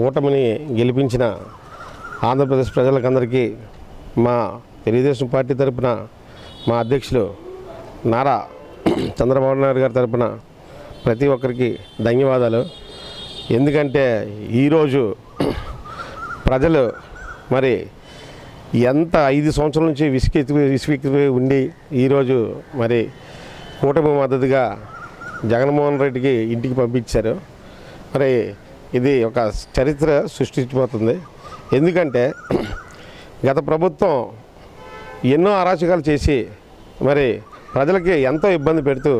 కూటమిని గెలిపించిన ఆంధ్రప్రదేశ్ ప్రజలకందరికీ మా తెలుగుదేశం పార్టీ తరపున మా అధ్యక్షులు నారా చంద్రబాబు నాయుడు గారి తరపున ప్రతి ఒక్కరికి ధన్యవాదాలు. ఎందుకంటే ఈరోజు ప్రజలు మరి ఎంత ఐదు సంవత్సరాల నుంచి విసికి విసికి ఉండి ఈరోజు మరి కూటమి మద్దతుగా జగన్మోహన్ రెడ్డికి ఇంటికి పంపించారు. మరి ఇది ఒక చరిత్ర సృష్టించిపోతుంది ఎందుకంటే గత ప్రభుత్వం ఎన్నో అరాచకాలు చేసి మరి ప్రజలకి ఎంతో ఇబ్బంది పెడుతూ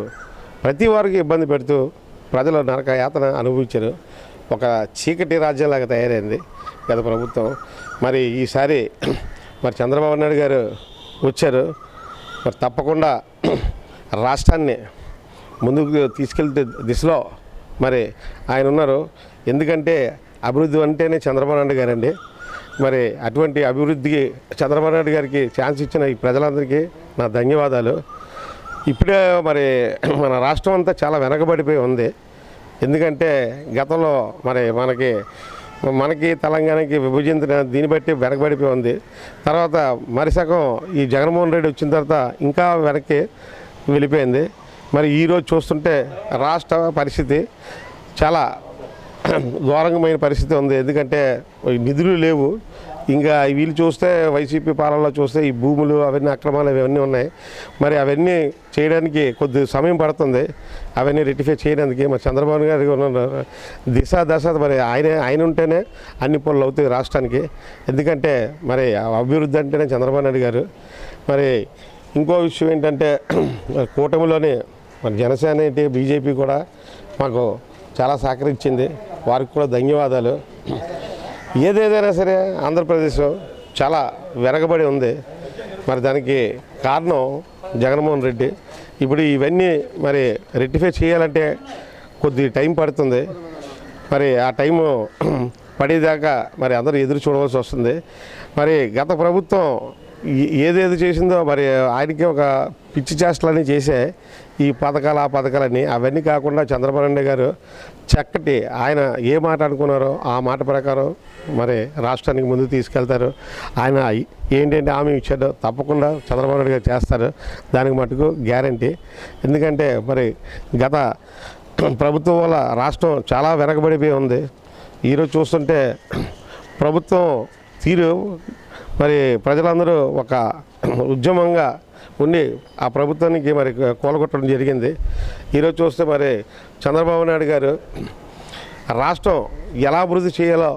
ప్రతి వారికి ఇబ్బంది పెడుతూ ప్రజలు నరక యాతన అనుభవించారు. ఒక చీకటి రాజ్యంలాగా తయారైంది గత ప్రభుత్వం. మరి ఈసారి మరి చంద్రబాబు నాయుడు గారు వచ్చారు. మరి తప్పకుండా రాష్ట్రాన్ని ముందుకు తీసుకెళ్తే దిశలో మరి ఆయన ఉన్నారు. ఎందుకంటే అభివృద్ధి అంటేనే చంద్రబాబు నాయుడు గారండి. మరి అటువంటి అభివృద్ధికి చంద్రబాబు నాయుడు గారికి ఛాన్స్ ఇచ్చిన ఈ ప్రజలందరికీ నా ధన్యవాదాలు. ఇప్పుడే మరి మన రాష్ట్రం అంతా చాలా వెనకబడిపోయి ఉంది. ఎందుకంటే గతంలో మరి మనకి మనకి తెలంగాణకి విభజించిన దీన్ని బట్టి వెనకబడిపోయి ఉంది. తర్వాత మరి సగం ఈ జగన్మోహన్ రెడ్డి వచ్చిన తర్వాత ఇంకా వెనక్కి వెళ్ళిపోయింది. మరి ఈరోజు చూస్తుంటే రాష్ట్ర పరిస్థితి చాలా దూరంగమైన పరిస్థితి ఉంది. ఎందుకంటే నిధులు లేవు. ఇంకా వీళ్ళు చూస్తే వైసీపీ పాలనలో చూస్తే ఈ భూములు అవన్నీ అక్రమాలు అవన్నీ ఉన్నాయి. మరి అవన్నీ చేయడానికి కొద్ది సమయం పడుతుంది. అవన్నీ రెటిఫై చేయడానికి మరి చంద్రబాబు గారు ఉన్న దిశ దశ మరి ఆయన ఆయన ఉంటేనే అన్ని పనులు అవుతాయి రాష్ట్రానికి. ఎందుకంటే మరి ఆ అభివృద్ధి అంటేనే చంద్రబాబు నాయుడు గారు. మరి ఇంకో విషయం ఏంటంటే మరి కూటమిలోని మరి జనసేన ఏంటి బీజేపీ కూడా మాకు చాలా సహకరించింది. వారికి కూడా ధన్యవాదాలు. ఏదేదైనా సరే ఆంధ్రప్రదేశ్ చాలా వెనకబడి ఉంది. మరి దానికి కారణం జగన్మోహన్ రెడ్డి. ఇప్పుడు ఇవన్నీ మరి రెక్టిఫై చేయాలంటే కొద్ది టైం పడుతుంది. మరి ఆ టైము పడేదాకా మరి అందరూ ఎదురు చూడవలసి వస్తుంది. మరి గత ప్రభుత్వం ఏదేది చేసిందో మరి ఆయనకి ఒక పిచ్చి చేష్టలన్నీ చేసే ఈ పథకాలు ఆ పథకాలన్నీ అవన్నీ కాకుండా చంద్రబాబు నాయుడు గారు చక్కటి ఆయన ఏ మాట అనుకున్నారో ఆ మాట ప్రకారం మరి రాష్ట్రానికి ముందుకు తీసుకెళ్తారు. ఆయన ఏంటంటే హామీ ఇచ్చాడో తప్పకుండా చంద్రబాబు నాయుడు గారు చేస్తారు. దానికి మటుకు గ్యారంటీ. ఎందుకంటే మరి గత ప్రభుత్వం వల్ల రాష్ట్రం చాలా వెనకబడిపోయి ఉంది. ఈరోజు చూస్తుంటే ప్రభుత్వం తీరు మరి ప్రజలందరూ ఒక ఉద్యమంగా ఉండి ఆ ప్రభుత్వానికి మరి కూలగొట్టడం జరిగింది. ఈరోజు చూస్తే మరి చంద్రబాబు నాయుడు గారు రాష్ట్రం ఎలా అభివృద్ధి చేయాలో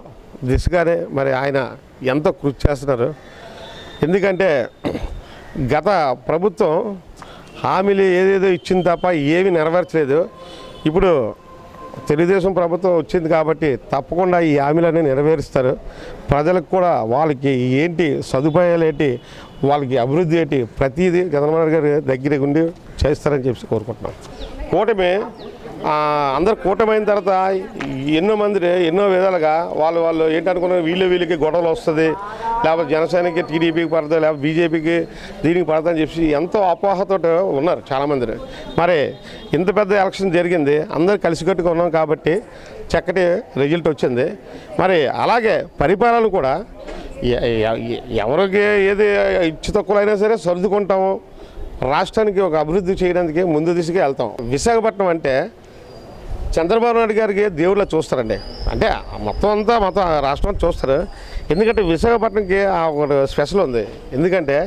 దిశగానే మరి ఆయన ఎంతో కృషి చేస్తున్నారు. ఎందుకంటే గత ప్రభుత్వం హామీలు ఏదేదో ఇచ్చింది తప్ప ఏమీ నెరవేర్చలేదు. ఇప్పుడు తెలుగుదేశం ప్రభుత్వం వచ్చింది కాబట్టి తప్పకుండా ఈ హామీలన్నీ నెరవేరుస్తారు. ప్రజలకు కూడా వాళ్ళకి ఏంటి సదుపాయాలు ఏంటి వాళ్ళకి అభివృద్ధి ఏంటి ప్రతిదీ చంద్రబాబు గారి దగ్గర ఉండి చేస్తారని చెప్పి కోరుకుంటున్నాం. కూటమి అందరు కూటమైన తర్వాత ఎన్నో మంది ఎన్నో విధాలుగా వాళ్ళు వాళ్ళు ఏంటనుకున్నారు వీళ్ళు వీళ్ళకి గొడవలు వస్తుంది లేకపోతే జనసేనకి టీడీపీకి పడుతుంది లేకపోతే బీజేపీకి దీనికి పడుతుందని చెప్పి ఎంతో అపోహతో ఉన్నారు చాలామంది మరి ఇంత పెద్ద ఎలక్షన్ జరిగింది అందరు కలిసికట్టుగా ఉన్నాం కాబట్టి చక్కటి రిజల్ట్ వచ్చింది. మరి అలాగే పరిపాలన కూడా ఎవరికి ఏది ఇచ్చి తక్కువైనా సరే సర్దుకుంటాము. రాష్ట్రానికి ఒక అభివృద్ధి చేయడానికి ముందు దిశగా వెళ్తాం. విశాఖపట్నం అంటే చంద్రబాబు నాయుడు గారికి దేవుళ్ళ చూస్తారండి. అంటే మొత్తం అంతా మొత్తం రాష్ట్రం చూస్తారు. ఎందుకంటే విశాఖపట్నంకి ఆ ఒక స్పెషల్ ఉంది. ఎందుకంటే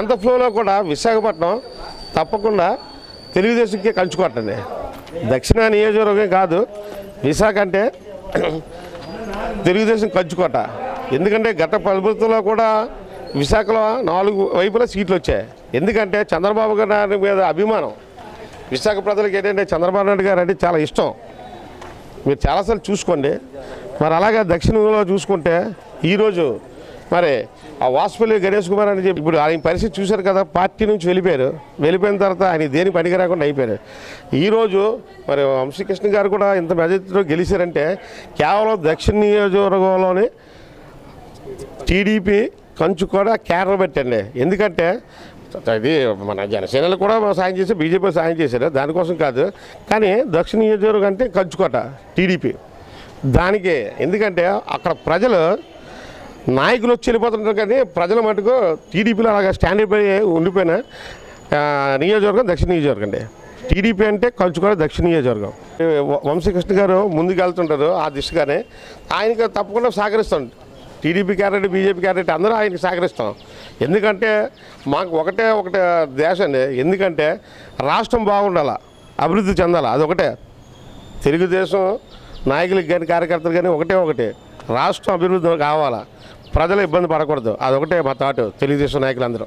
ఎంత ఫ్లోలో కూడా విశాఖపట్నం తప్పకుండా తెలుగుదేశంకి కలుచుకోవటండి దక్షిణ నియోజకవర్గం కాదు. విశాఖ అంటే తెలుగుదేశం కంచుకోట. ఎందుకంటే గత ప్రభుత్వంలో కూడా విశాఖలో నాలుగు వైపులా సీట్లు వచ్చాయి. ఎందుకంటే చంద్రబాబు గారి మీద అభిమానం. విశాఖ ప్రజలకు ఏంటంటే చంద్రబాబు నాయుడు గారు అంటే చాలా ఇష్టం. మీరు చాలాసార్లు చూసుకోండి. మరి అలాగే దక్షిణంలో చూసుకుంటే ఈరోజు మరి ఆ వాసుపల్లి గణేష్ కుమార్ అని చెప్పి ఇప్పుడు ఆయన పరిస్థితి చూశారు కదా పార్టీ నుంచి వెళ్ళిపోయారు. వెళ్ళిపోయిన తర్వాత ఆయన దేని పనికి రాకుండా అయిపోయారు. ఈరోజు మరి వంశీకృష్ణ గారు కూడా ఇంత మెజార్టీలో గెలిచారంటే కేవలం దక్షిణ నియోజకవర్గంలోని టీడీపీ కంచు కూడా కేరళ పెట్టండి. ఎందుకంటే ఇది మన జనసేనలు కూడా సాయం చేసి బీజేపీ సాయం చేశారు. దానికోసం కాదు. కానీ దక్షిణ నియోజకవర్గం అంటే కంచుకోట టీడీపీ. దానికి ఎందుకంటే అక్కడ ప్రజలు నాయకులు వచ్చి వెళ్ళిపోతుంటారు కానీ ప్రజల మటుకు టీడీపీలో అలాగా స్టాండ్ అయిపోయి ఉండిపోయిన నియోజకవర్గం దక్షిణ నియోజకవర్గం అండి. టీడీపీ అంటే కంచుకోవడం దక్షిణ నియోజకవర్గం. వంశీకృష్ణ గారు ముందుకు వెళ్తుంటారు ఆ దిశగానే. ఆయనకి తప్పకుండా సహకరిస్తాం. టీడీపీ క్యారెట్ బీజేపీ క్యారెట్ అందరూ ఆయనకి సహకరిస్తాం. ఎందుకంటే మాకు ఒకటే ఒకటే దేశండి ఎందుకంటే రాష్ట్రం బాగుండాల అభివృద్ధి చెందాలి అదొకటే తెలుగుదేశం నాయకులకు కానీ కార్యకర్తలు కానీ ఒకటే ఒకటి. రాష్ట్రం అభివృద్ధి కావాలా ప్రజలు ఇబ్బంది పడకూడదు అదొకటే మా థాట్ తెలుగుదేశం నాయకులందరూ.